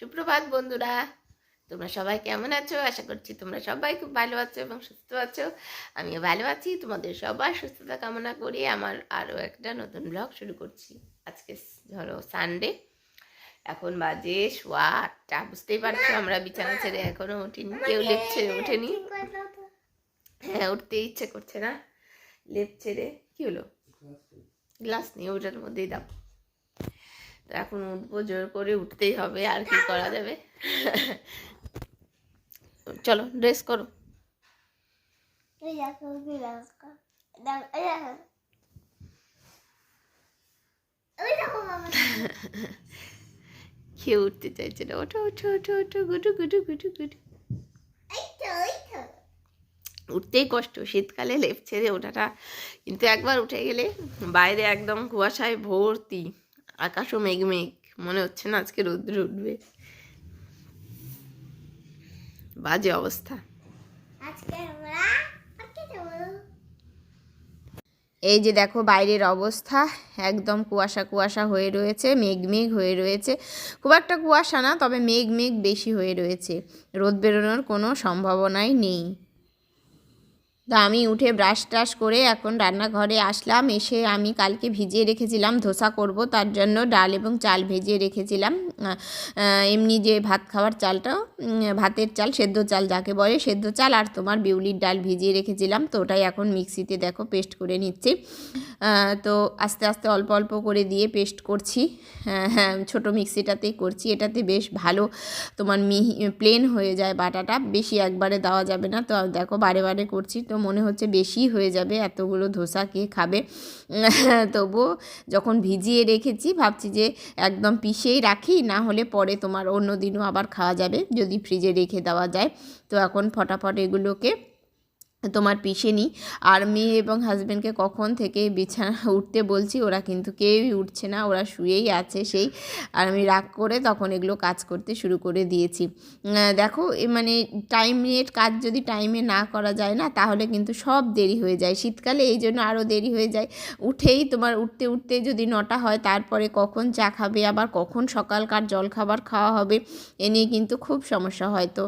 সুপ্রভাত বন্ধুরা তোমরা সবাই কেমন আছো? আশা করছি তোমরা সবাই খুব ভালো আছো এবং সুস্থ আছো। আমিও ভালো আছি তোমাদের সবার সুস্থতা কামনা করি আমার আরও একটা নতুন ব্লগ শুরু করছি। আজকে ধরো সানডে এখন বাজে সোয়া আটটা বুঝতেই পারছ আমরা বিছানা ছেড়ে এখনও উঠিনি কেউ লেপ ছেড়ে ওঠেনি। হ্যাঁ উঠতে ইচ্ছে করছে না লেপ ছেড়ে কি হলো? গ্লাস নিয়ে ওটার মধ্যেই দাও। এখন উঠবো, জোর করে উঠতেই হবে, আর কি করা যাবে? চলো ড্রেস করো। কেউ উঠতে চাইছে না। ওঠো ওঠো ওঠো ওঠো গুটু গুটু গুটু গুটু উঠতেই কষ্ট, শীতকালে লেপ ছেড়ে ওঠাটা। কিন্তু একবার উঠে গেলে বাইরে একদম কুয়াশায় ভর্তি। আকাশও মেঘ মেঘ মনে হচ্ছে না আজকে রৌদ্র উঠবে। বাজে অবস্থা। এই যে দেখো বাইরের অবস্থা একদম কুয়াশা কুয়াশা হয়ে রয়েছে মেঘ মেঘ হয়ে রয়েছে। খুব একটা কুয়াশা না তবে মেঘ মেঘ বেশি হয়ে রয়েছে। রোদ বেরোনোর কোনো সম্ভাবনাই নেই। তো আমি উঠে ব্রাশ টাশ করে এখন রান্নাঘরে আসলাম। এসে আমি কালকে ভিজিয়ে রেখেছিলাম, ধোসা করব, তার জন্য ডাল এবং চাল ভেজিয়ে রেখেছিলাম। এমনি যে ভাত খাওয়ার চালটা ভাতের চাল, সেদ্ধ চাল যাকে বলে সেদ্ধ চাল আর তোমার বিউলির ডাল ভিজিয়ে রেখেছিলাম। তো ওটাই এখন মিক্সিতে দেখো পেস্ট করে নিচ্ছি। তো আস্তে আস্তে অল্প অল্প করে দিয়ে পেস্ট করছি। হ্যাঁ হ্যাঁ ছোটো মিক্সিটাতেই করছি। এটাতে বেশ ভালো তোমার মিহি প্লেন হয়ে যায় বাটাটা। বেশি একবারে দেওয়া যাবে না। তো দেখো বারে বারে করছি। তো মনে হচ্ছে বেশি হয়ে যাবে, এতগুলো ধোসা কে খাবে? তবুও যখন ভিজিয়ে রেখেছি, ভাবছি যে একদম পিষেই রাখি, না হলে পরে তোমার অন্য দিনও আবার খাওয়া যাবে, যদি ফ্রিজে রেখে দেওয়া যায়। তো এখন ফটাফট এগুলোকে তোমার পিষে নিই আর মেয়ে এবং হাজব্যান্ডকে কখন থেকে বিছানা উঠতে বলছি, ওরা কিন্তু কেউই উঠছে না, ওরা শুয়েই আছে সেই। আর আমি রাগ করে তখন এগুলো কাজ করতে শুরু করে দিয়েছি। দেখো মানে টাইমের কাজ যদি টাইমে না করা যায় না, তাহলে কিন্তু সব দেরি হয়ে যায়। শীতকালে এই জন্য আরও দেরি হয়ে যায়। উঠেই তোমার উঠতে উঠতে যদি নটা হয়, তারপরে কখন চা খাবে, আবার কখন সকালকার জল খাবার খাওয়া হবে, এ নিয়ে কিন্তু খুব সমস্যা হয় তো।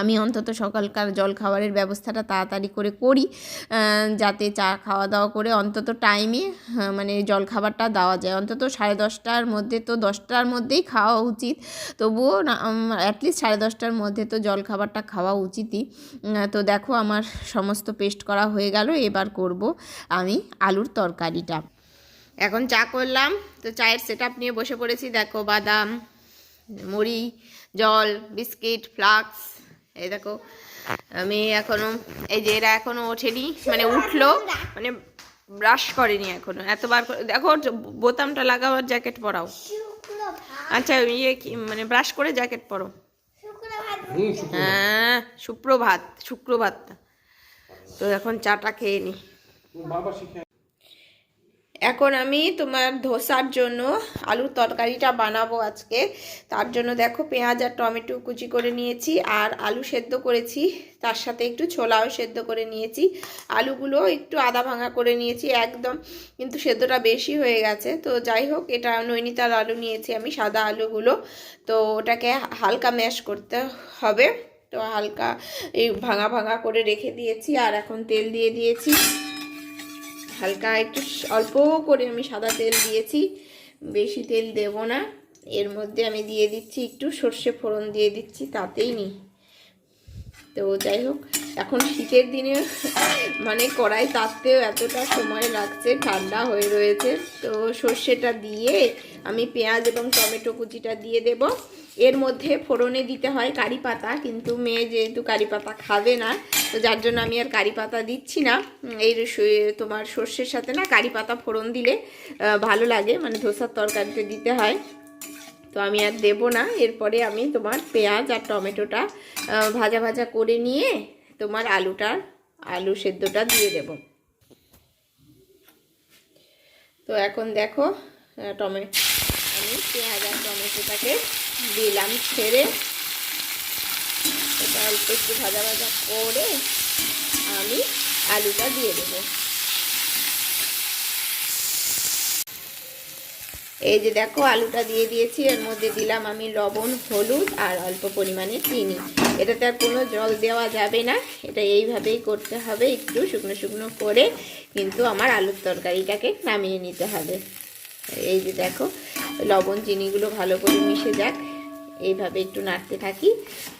আমি অন্তত সকালকার জল খাবারের ব্যবস্থাটা তাড়াতাড়ি করে করি যাতে চা খাওয়া দাওয়া করে অন্তত টাইমে মানে জল খাবারটা দেওয়া যায়। অন্তত সাড়ে দশটার মধ্যে তো, দশটার মধ্যেই খাওয়া উচিত। তবুও অ্যাটলিস্ট সাড়ে দশটার মধ্যে তো জল খাবারটা খাওয়া উচিতই। তো দেখো আমার সমস্ত পেস্ট করা হয়ে গেল, এবার করব আমি আলুর তরকারিটা। এখন চা করলাম, তো চায়ের সেট নিয়ে বসে পড়েছি। দেখো বাদাম, মুড়ি, জল, বিস্কিট ফ্লাক্স এই দেখো, আমি এখনও, এই যে এরা এখনও ওঠেনি মানে উঠল মানে ব্রাশ করেনি এখনও। এতবার দেখো, বোতামটা লাগাও আর জ্যাকেট পরাও। আচ্ছা ইয়ে কি মানে ব্রাশ করে জ্যাকেট পরো। হ্যাঁ সুপ্রভাত শুক্রভাতটা তো এখন চাটা খেয়ে নি। এখন আমি তোমার ধোসার জন্য আলুর তরকারিটা বানাবো আজকে। তার জন্য দেখো পেঁয়াজ আর টমেটো কুচি করে নিয়েছি আর আলু সেদ্ধ করেছি। তার সাথে একটু ছোলাও সেদ্ধ করে নিয়েছি। আলুগুলো একটু আদা ভাঙা করে নিয়েছি একদম, কিন্তু সেদ্ধটা বেশি হয়ে গেছে। তো যাই হোক, এটা নৈনিতাল আলু নিয়েছি আমি, সাদা আলুগুলো। তো ওটাকে হালকা ম্যাশ করতে হবে। তো হালকা এই ভাঙা ভাঙা করে রেখে দিয়েছি আর এখন তেল দিয়ে দিয়েছি। হালকা একটু অল্প করে আমি সাদা তেল দিয়েছি, বেশি তেল দেব না। এর মধ্যে আমি দিয়ে দিচ্ছি একটু সর্ষে ফোড়ন দিয়ে দিচ্ছি, তাতেই নি তো যাই হোক, এখন শীতের দিনে মানে কড়াই তাপতেও এতটা সময় লাগছে, ঠান্ডা হয়ে রয়েছে। তো সর্ষেটা দিয়ে আমি পেঁয়াজ এবং টমেটো কুচিটা দিয়ে দেব। এর মধ্যে ফোড়নে দিতে হয় কারি পাতা, কিন্তু মেয়ে যেহেতু কারি পাতা খাবে না, তো যার জন্য আমি আর কারি পাতা দিচ্ছি না। এই তোমার সর্ষের সাথে না কারি পাতা ফোড়ন দিলে ভালো লাগে মানে ধোসার তরকারিতে দিতে হয়। তো আমি আর দেব না, এরপরে আমি তোমার পেঁয়াজ আর টমেটোটা ভাজা ভাজা করে নিয়ে তোমার আলুটার আলু সেদ্ধটা দিয়ে দেব। তো এখন দেখো টমেটো আমি পেঁয়াজ আর টমেটোটাকে দিলাম, ছেড়ে এটা অল্প একটু ভাজা ভাজা করে আমি আলুটা দিয়ে দেবো। এই যে দেখো, আলুটা দিয়ে দিয়েছি। এর মধ্যে দিলাম আমি লবণ, হলুদ আর অল্প পরিমাণে চিনি। এটাতে আর কোনো জল দেওয়া যাবে না। এটা এইভাবেই করতে হবে। একটু শুকনো শুকনো করে কিন্তু আমার আলুর তরকারিটাকে নামিয়ে নিতে হবে। এই যে দেখো, লবণ, চিনিগুলো ভালো করে মিশে যাক। এইভাবে একটু নাড়তে থাকি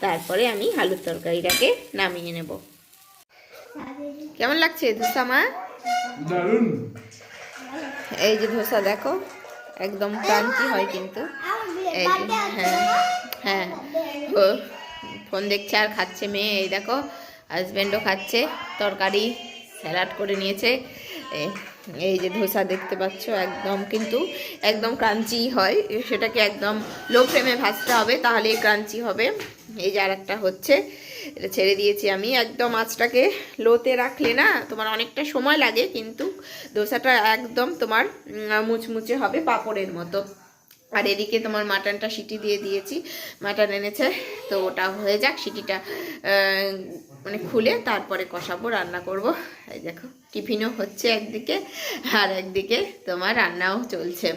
তারপরে আমি আলুর তরকারিটাকে নামিয়ে নেব। কেমন লাগছে ধোসা মা? দারুণ। এই যে ধোসা দেখো একদম ক্রান্তি হয় কিন্তু। এই যে হ্যাঁ হ্যাঁ। ফোন দেখছে আর খাচ্ছে মেয়ে এই দেখো হাজব্যান্ডও খাচ্ছে তরকারি স্যালাড করে নিয়েছে। এই যে ধোসা দেখতে পাচ্ছ, একদম কিন্তু একদম ক্রাঞ্চি হয়। সেটাকে একদম লো ফ্লেমে ভাজতে হবে তাহলে ক্রাঞ্চি হবে। এই যে আর একটা হচ্ছে, এটা ছেড়ে দিয়েছি আমি। একদম আঁচটাকে লোতে রাখলে না তোমার অনেকটা সময় লাগে, কিন্তু ধোসাটা একদম তোমার মুচমুচে হবে পাঁপড়ের মতো। আর এদিকে তোমার মাটনটা সিটি দিয়ে দিয়েছি। মাটন এনেছে, তো ওটা হয়ে যাক, সিটিটা মানে খুলে তারপরে কষাবো, রান্না করব। এই দেখো, টিফিনও হচ্ছে একদিকে আর একদিকে তোমার রান্নাও চলছে।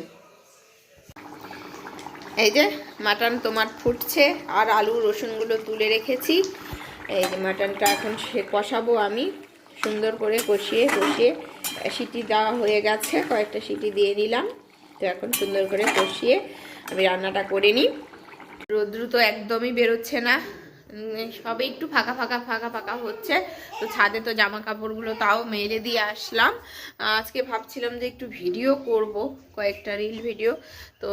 এই যে মাটন তোমার ফুটছে, আর আলু, রসুনগুলো তুলে রেখেছি। এই যে মাটনটা এখন সে কষাবো আমি, সুন্দর করে কষিয়ে কষিয়ে সিটি দেওয়া হয়ে গেছে, কয়েকটা সিটি দিয়ে দিলাম। তো এখন সুন্দর করে কষিয়ে আমি রান্নাটা করে নিই। রোদ্রু তো একদমই বেরোচ্ছে না। সবে একটু ফাঁকা ফাঁকা ফাঁকা ফাঁকা হচ্ছে। তো ছাদে তো জামা কাপড়গুলো তাও মেলে দিয়ে আসলাম। আজকে ভাবছিলাম যে একটু ভিডিও করব, কয়েকটা রিল ভিডিও তো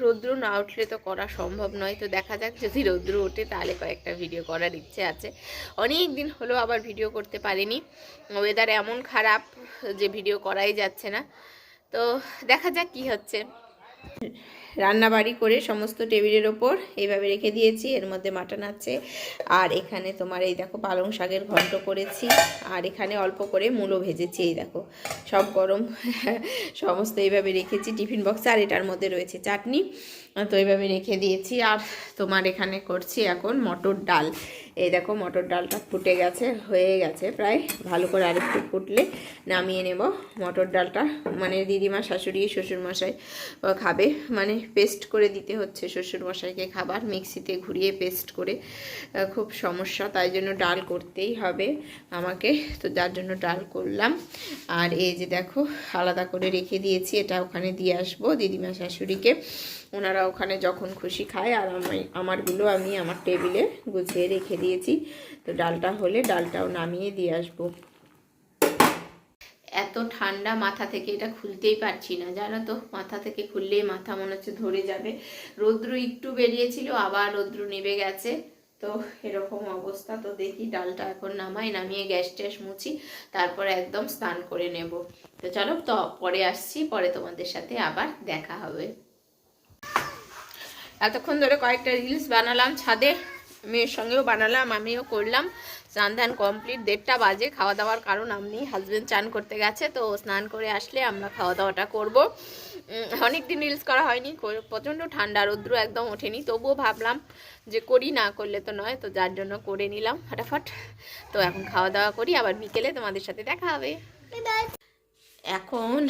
রৌদ্র না উঠলে তো করা সম্ভব নয়। তো দেখা যাক যদি রৌদ্র ওঠে তাহলে কয়েকটা ভিডিও করার ইচ্ছে আছে। অনেক দিন হলো আবার ভিডিও করতে পারিনি। ওয়েদার এমন খারাপ যে ভিডিও করাই যাচ্ছে না। তো দেখা যাক কি হচ্ছে। রান্নাবাড়ি করে সমস্ত টেবিলের ওপর এইভাবে রেখে দিয়েছি। এর মধ্যে মাটন আছে। আর এখানে তোমার এই দেখো পালং শাকের ঘন্ট করেছি। আর এখানে অল্প করে মূলো ভেজেছি, এই দেখো। সব গরম, সমস্ত এইভাবে রেখেছি। টিফিন বক্সে আর এটার মধ্যে রয়েছে চাটনি। তো এইভাবে রেখে দিয়েছি আর তোমার এখানে করছি এখন মটর ডাল। এই দেখো মটর ডালটা ফুটে গেছে, হয়ে গেছে প্রায়। ভালো করে আরেকটু ফুটলে নামিয়ে নেব। মটর ডালটা মানে দিদিমা, শাশুড়ি, শ্বশুরমশাই খাবে। মানে পেস্ট করে দিতে হচ্ছে শ্বশুরমশাইকে খাবার, মিক্সিতে ঘুরিয়ে পেস্ট করে। খুব সমস্যা, তাই জন্য ডাল করতেই হবে আমাকে। তো যার জন্য ডাল করলাম। আর এই যে দেখো, আলাদা করে রেখে দিয়েছি, এটা ওখানে দিয়ে আসব দিদিমা, শাশুড়িকে। ওনারা ওখানে যখন খুশি খায় আর আমি আমারগুলো আমি আমার টেবিলে গুছিয়ে রেখে দিয়েছি। তো ডালটা হলে ডালটাও নামিয়ে দিয়ে আসব। এত ঠান্ডা মাথা থেকে এটা খুলতেই পারছি না, জানো তো? মাথা থেকে খুললেই মাথা মনে হচ্ছে ধরে যাবে। রৌদ্র একটু বেরিয়েছিল, আবার রৌদ্র নেবে গেছে। তো এরকম অবস্থা, তো দেখি ডালটা এখন নামাই, নামিয়ে গ্যাস ট্যাস মুছি, তারপরে একদম স্নান করে নেব। তো চলো, তো পরে আসছি, পরে তোমাদের সাথে আবার দেখা হবে। এতক্ষণ ধরে কয়েকটা রিলস বানালাম ছাদে মেয়ের সঙ্গেও বানালাম আমিও করলাম। স্নান ধান কমপ্লিট দেড়টা বাজে খাওয়া দাওয়ার কারণ আমি হাজবেন্ড চান করতে গেছে তো স্নান করে আসলে আমরা খাওয়া দাওয়াটা করব। অনেক দিন রিলস করা হয়নি প্রচণ্ড ঠান্ডা রৌদ্র একদম ওঠেনি তবুও ভাবলাম যে করি না করলে তো নয় তো যার জন্য করে নিলাম ফাটাফাট। তো এখন খাওয়া দাওয়া করি আবার বিকেলে তোমাদের সাথে দেখা হবে। এখন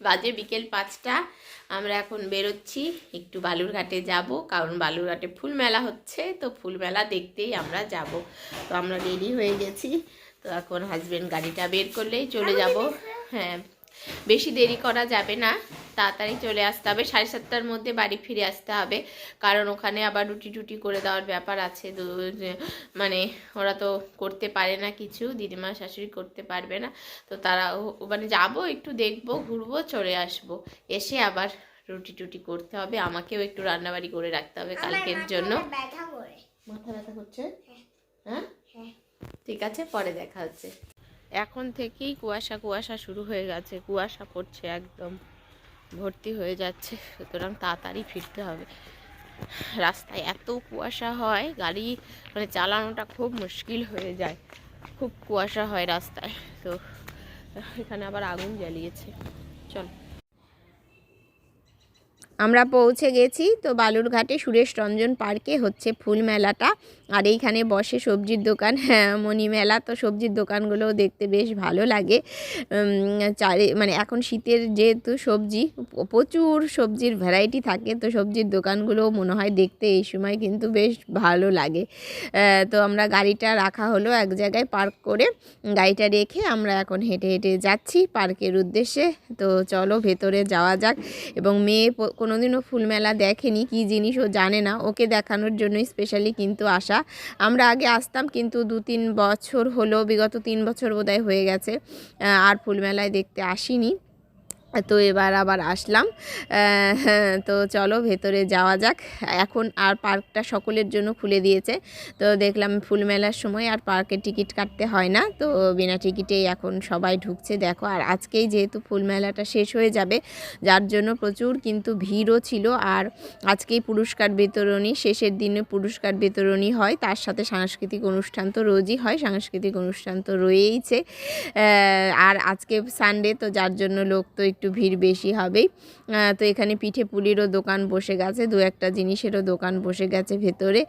বাজে বিকেল পাঁচটা। আমরা এখন বেরোচ্ছি। একটু বালুরঘাটে যাব কারণ বালুরঘাটে ফুল মেলা হচ্ছে তো ফুল মেলা দেখতেই আমরা যাব। তো আমরা রেডি হয়ে গেছি। তো এখন হাজব্যান্ড গাড়িটা বের করলেই চলে যাব। হ্যাঁ। বেশি দেরি করা যাবে না। তাড়াতাড়ি চলে আসতে হবে। সাড়ে সাতটার মধ্যে বাড়ি ফিরে আসতে হবে। কারণ ওখানে আবার রুটি টুটি করে দেওয়ার ব্যাপার আছে। মানে ওরা তো করতে পারে না কিছু। দিদিমা শাশুড়ি করতে পারবে না। তো তারা ও- মানে যাব একটু দেখব ঘুরবো চলে আসব। এসে আবার রুটি টুটি করতে হবে। আমাকেও একটু রান্নাবাড়ি করে রাখতে হবে কালকের জন্য। মাথা ব্যথা করছে? হ্যাঁ। ঠিক আছে পরে দেখা হচ্ছে। এখন থেকেই কুয়াশা কুয়াশা শুরু হয়ে গেছে। কুয়াশা পড়ছে একদম। ভর্তি হয়ে যাচ্ছে। সুতরাং তাড়াতাড়ি ফিরতে হবে। রাস্তায় এত কুয়াশা হয়, গাড়ি মানে চালানোটা খুব মুশকিল হয়ে যায়। খুব কুয়াশা হয় রাস্তায়। তো এখানে আবার আগুন জ্বালিয়েছে। চল। আমরা পৌঁছে গেছি। তো বালুরঘাটে সুরেশ রঞ্জন পার্কে হচ্ছে ফুল মেলাটা। আর এইখানে বসে সবজির দোকান হ্যাঁ মণি মেলা। তো সবজির দোকানগুলোও দেখতে বেশ ভালো লাগে। চারি মানে এখন শীতের যেহেতু সবজি প্রচুর সবজির ভ্যারাইটি থাকে। তো সবজির দোকানগুলোও মনে হয় দেখতে এই সময় কিন্তু বেশ ভালো লাগে। তো আমরা গাড়িটা রাখা হলো এক জায়গায় পার্ক করে। গাড়িটা রেখে আমরা এখন হেঁটে হেঁটে যাচ্ছি পার্কের উদ্দেশ্যে। তো চলো ভেতরে যাওয়া যাক। এবং মেয়ে কোনোদিনও ফুলমেলা দেখেনি, কি জিনিস ও জানে না। ওকে দেখানোর জন্যই স্পেশালি কিন্তু আসা। আমরা আগে আসতাম কিন্তু দু তিন বছর হলো, বিগত তিন বছর বোধহয় হয়ে গেছে আর ফুলমেলায় দেখতে আসিনি। তো এবার আবার আসলাম। তো চলো ভেতরে যাওয়া যাক। এখন আর পার্কটা সকলের জন্য খুলে দিয়েছে। তো দেখলাম ফুল মেলার সময় আর পার্কে টিকিট কাটতে হয় না। তো বিনা টিকিটেই এখন সবাই ঢুকছে। দেখো, আর আজকেই যেহেতু ফুল মেলাটা শেষ হয়ে যাবে, যার জন্য প্রচুর কিন্তু ভিড়ও ছিল। আর আজকেই পুরস্কার বিতরণী, শেষের দিনে পুরস্কার বিতরণী হয়। তার সাথে সাংস্কৃতিক অনুষ্ঠান তো রোজই হয়, সাংস্কৃতিক অনুষ্ঠান তো রয়েইছে। আর আজকে সানডে তো যার জন্য লোক তো একটু ভিড় বেশি হবেই। তো এখানে পিঠে পুলিরও দোকান বসে গেছে, দু একটা জিনিসেরও দোকান বসে গেছে ভেতরে।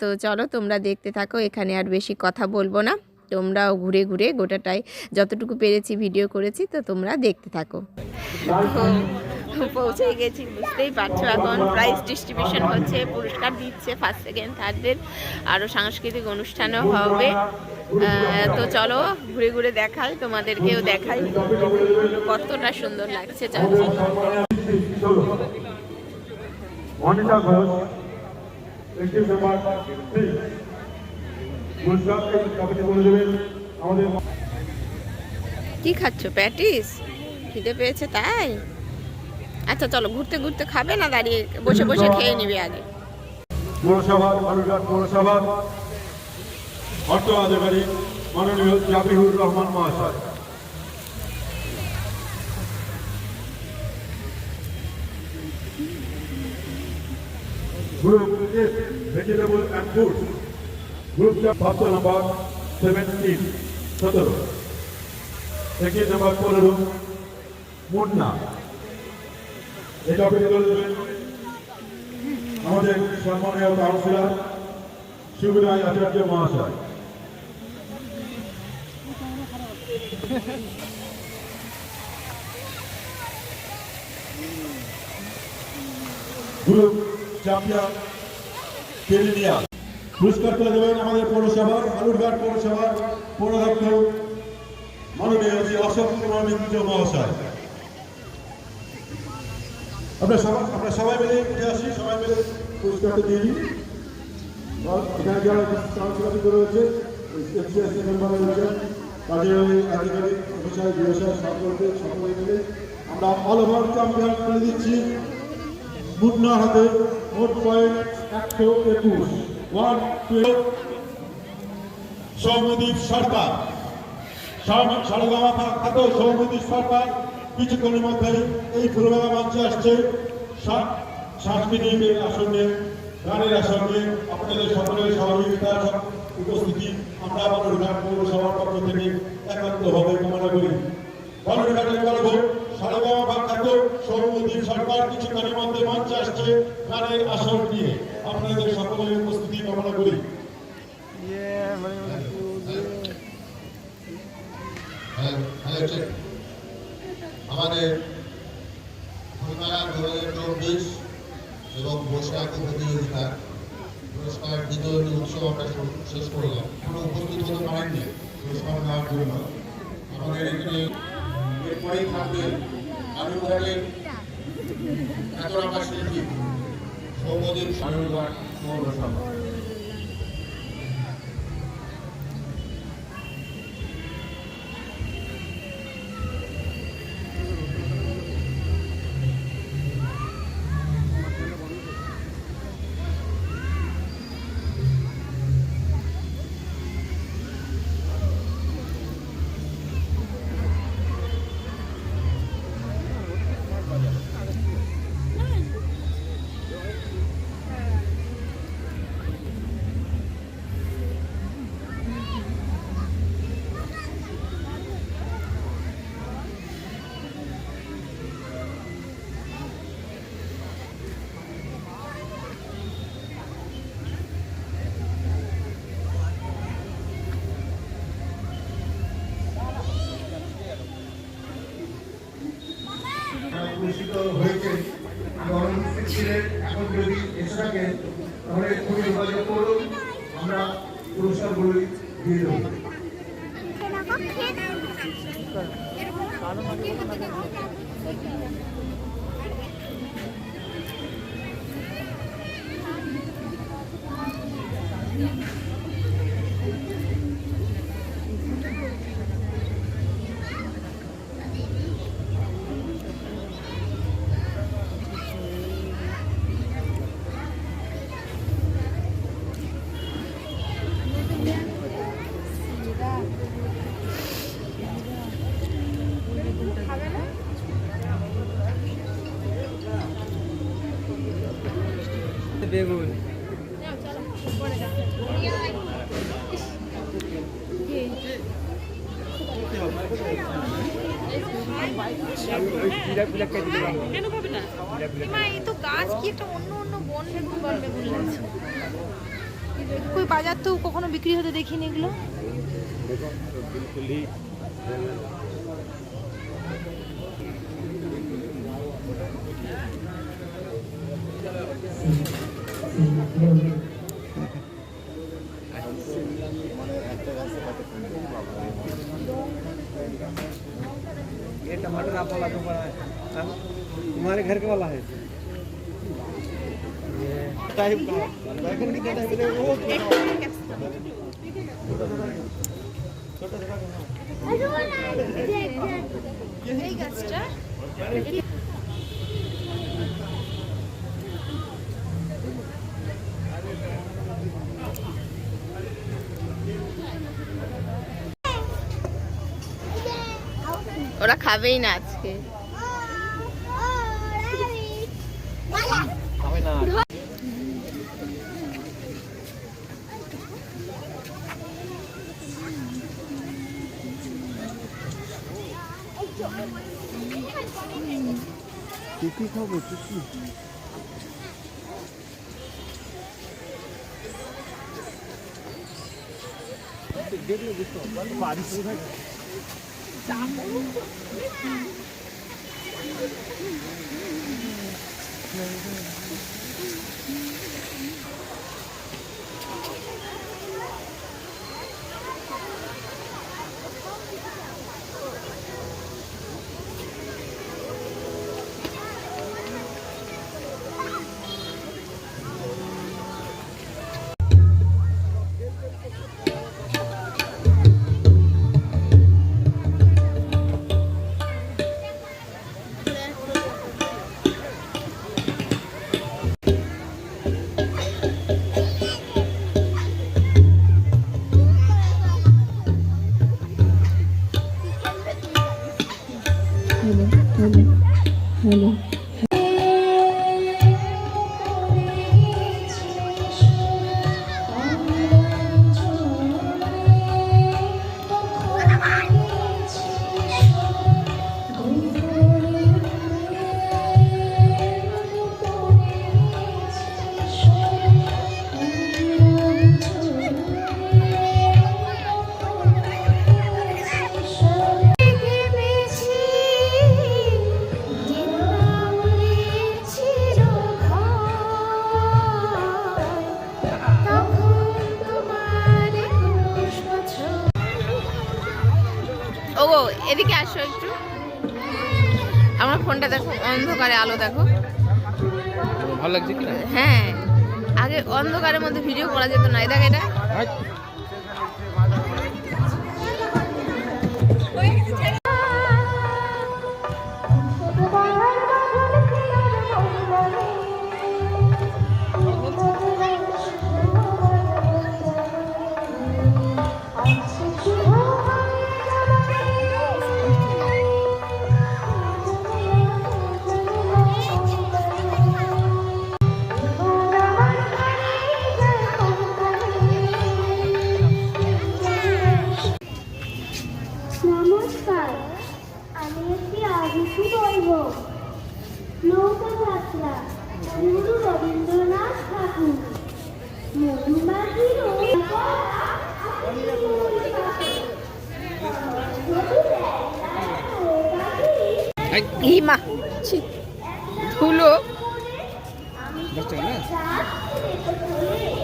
তো চলো তোমরা দেখতে থাকো, এখানে আর বেশি কথা বলব না। তোমরাও ঘুরে ঘুরে গোটাটাই যতটুকু পেরেছি ভিডিও করেছি তো তোমরা দেখতে থাকো। পৌঁছে গেছি বুঝতেই পারছ এখন প্রাইজ ডিস্ট্রিবিউশন হচ্ছে পুরস্কার দিচ্ছে ফার্স্ট সেকেন্ড থার্ডদের আরও সাংস্কৃতিক অনুষ্ঠানও হবে। তো চলো ঘুরে ঘুরে দেখাই তোমাদেরকেও দেখাই কতটা সুন্দর লাগছে চারদিকে। অনিতা ঘোষ একটি মেম্বার থ্রি পুরস্কার কমিটি বলে দেবেন আমাদের কি খাচ্ছ প্যাটিস? খিদে পেয়েছে তাই? আচ্ছা চলো ঘুরতে ঘুরতে খাবে না দাঁড়িয়ে বসে বসে খেয়ে নিবে আগে? পৌরসভার বালুরঘাট পৌরসভার অর্থ আধিকারিক মাননীয় জাবিহুর রহমান মহাশয়। গ্রুপ ভেজিটেবল অ্যান্ড ফুডস গ্রুপটা প্রাপ্ত নাম্বার সেভেন্টিন সতেরো। সেকেন্ড নাম্বার পনেরো মুন্না। এটা দেবেন আমাদের সম্মানীয় কাউন্সিলর শিবরায় আচার্য মহাশয়। গ্রুপ, চ্যাম্পিয়ন কেলিনিয়া পুরস্কার করে দেবেন আমাদের পৌরসভার, আলুরঘাট পৌরসভার পৌরাধ্যক্ষ মাননীয় শ্রী অশোক কুমার মিত্র মহাশয়। আমরা সবাই আমরা সবাই মিলে উঠে আসি, সবাই মিলে পুরস্কারটা দিয়ে দিই। এখানে যারা কাউন্সিলর রয়েছে এফসিএসসি মেম্বার রয়েছেন কাজের আধিকারিক অফিসার ব্যবসায় সকলকে সকলে মিলে আমরা অল ওভার চ্যাম্পিয়ন করে দিচ্ছি। মুন্না হাতে মোট পয়েন্ট একশো একুশ। সৌমদীপ সরকার। সারগামা খ্যাত সৌমদীপ সরকার। কিছুক্ষণের মধ্যে এই ফুলবেলা মঞ্চে আসছে। সাংস্কৃতিক আসনে গানের আসনে আপনাদের সকলের সহযোগিতা উপস্থিতি আমরা বালুরঘাট পৌরসভার পক্ষ থেকে একান্তভাবে কামনা করি। বালুরঘাটের গর্ব সারগামা খ্যাত সৌমদীপ সরকার কিছুক্ষণের মধ্যে মঞ্চে আসছে গানের আসন নিয়ে। আপনাদের সকলের উপস্থিতি কামনা করি। আমাদের এবং বৈশাখ প্রতিযোগিতা পুরস্কার উৎসব আমরা শেষ করলাম। কোনো উপস্থিত হতে পারেননি। পুরস্কার শিল্পী। সৌমদীপ আলুঘাট পৌরসভা তাহলে এক্ষুনি যোগাযোগ করুন আমরা পুরস্কারগুলি দিয়ে দেবো। বেগুন। না এই তো গাছ কি অন্য অন্য বন বাজার তো কখনো বিক্রি হতে দেখিনি এগুলো? ये टमाटर आप वाला तो बड़ा है तुम्हारे घर के वाला है टाइप का बैगन कितना टाइप है वो छोटा छोटा ये गाजर খাবেই না আজকে। টিকি খাব টিকি দেখলে বুঝতে পারব বারিশ কোথায় ভালো লাগছে কি হ্যাঁ আগে অন্ধকারের মধ্যে ভিডিও করা যেত না। এটা দেখ এটা।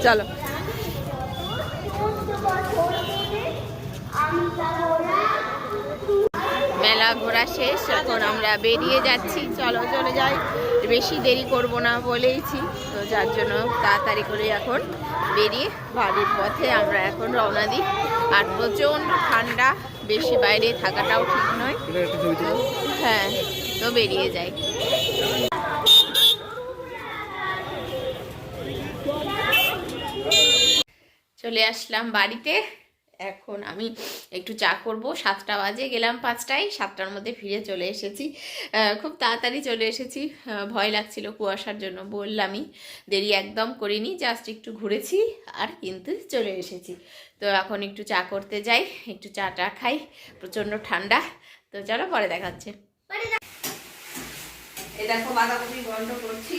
চলো। মেলা ঘোরা শেষ এখন আমরা বেরিয়ে যাচ্ছি। চলো চলে যাই। বেশি দেরি করব না বলেইছি। তো যার জন্য তাড়াতাড়ি করে এখন বেরিয়ে বাড়ির পথে আমরা এখন রওনা দিই। আর প্রচণ্ড ঠান্ডা বেশি বাইরে থাকাটাও ঠিক নয়। হ্যাঁ তো বেরিয়ে যাই। চলে আসলাম বাড়িতে। এখন আমি একটু চা করব। সাতটা বাজে, গেলাম পাঁচটায়, সাতটার মধ্যে ফিরে চলে এসেছি। খুব তাড়াতাড়ি চলে এসেছি। ভয় লাগছিল কুয়াশার জন্য, বললামই দেরি একদম করিনি, জাস্ট একটু ঘুরেছি আর কিন্তু চলে এসেছি। তো এখন একটু চা করতে যাই, একটু চা টা খাই, প্রচণ্ড ঠান্ডা। তো চলো, পরে দেখাচ্ছে দেখো বাঁধাকপি ঘন্ট করছি।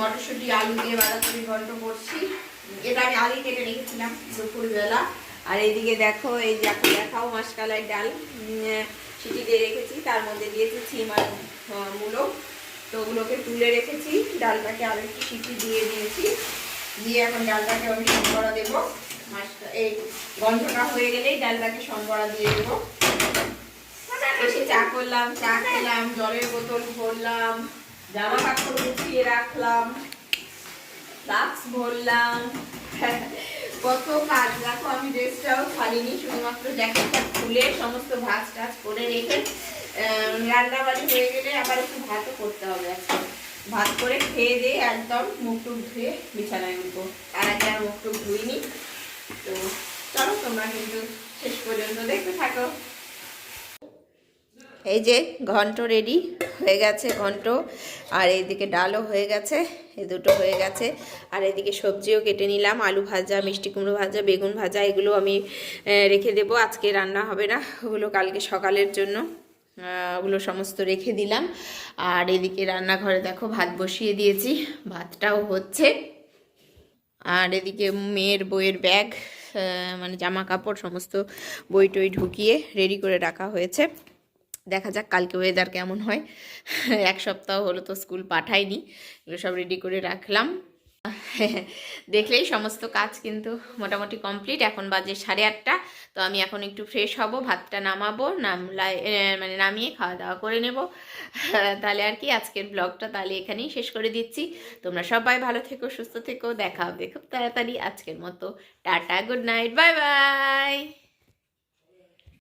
মটরশুঁটি, আলু দিয়ে বাঁধাকপি ঘন্ট করছি। এটা আমি আলু কেটে রেখেছিলাম দুপুরবেলা। আর এইদিকে দেখো, এই যে এখন দেখাও মাসকালাই ডাল সিটি দিয়ে রেখেছি। তার মধ্যে দিয়েছি সিম আর তো ওগুলোকে তুলে রেখেছি। ডালটাকে আর একটু সিটি দিয়ে দিয়েছি। দিয়ে এখন ডালটাকে আমি সম্বরা দেবো। মাসটা এই গন্ধটা হয়ে গেলেই ডালটাকে সম্বরা দিয়ে দেবো। এসে চা করলাম, চা খেলাম, জলের বোতল ভরলাম, জামা কাপড় গুছিয়ে রাখলাম। ফ্লাক্স ভরলাম কত কাজ দেখো আমি ড্রেসটাও ছাড়িনি শুধুমাত্র জ্যাকেটটা খুলে সমস্ত ভাজ টাজ করে রেখে আহ, রান্না বাড়ি হয়ে গেলে আবার একটু ভাতও করতে হবে আজকে। ভাত করে খেয়ে দিয়ে একদম মুখ টুক ধুয়ে বিছানায় উঠবো। তার আগে আর মুখ টুক ধুইনি। তো চলো তোমরা কিন্তু শেষ পর্যন্ত দেখতে থাকো। এই যে ঘন্ট রেডি হয়ে গেছে, ঘন্ট। আর এইদিকে ডালও হয়ে গেছে এই দুটো হয়ে গেছে। আর এদিকে সবজিও কেটে নিলাম, আলু ভাজা, মিষ্টি কুমড়ো ভাজা, বেগুন ভাজা, এগুলো আমি রেখে দেব। আজকে রান্না হবে না, ওগুলো কালকে সকালের জন্য ওগুলো সমস্ত রেখে দিলাম। আর এদিকে রান্নাঘরে দেখো, ভাত বসিয়ে দিয়েছি, ভাতটাও হচ্ছে। আর এদিকে মেয়ের বইয়ের ব্যাগ মানে জামা কাপড়, সমস্ত বই টই ঢুকিয়ে রেডি করে রাখা হয়েছে। দেখা যাক কালকে ওয়েদার কেমন হয়। এক সপ্তাহ হলো তো স্কুল পাঠাইনি এগুলো সব রেডি করে রাখলাম। দেখলেই সমস্ত কাজ কিন্তু মোটামুটি কমপ্লিট এখন বাজে সাড়ে আটটা, তো আমি এখন একটু ফ্রেশ হব, ভাতটা নামাবো নামলাই মানে নামিয়ে খাওয়া দাওয়া করে নেব। তাহলে আর কি, আজকের ব্লগটা তাহলে এখানেই শেষ করে দিচ্ছি। তোমরা সবাই ভালো থেকো, সুস্থ থেকো, দেখা হবে খুব তাড়াতাড়ি আজকের মতো। Tata good night bye bye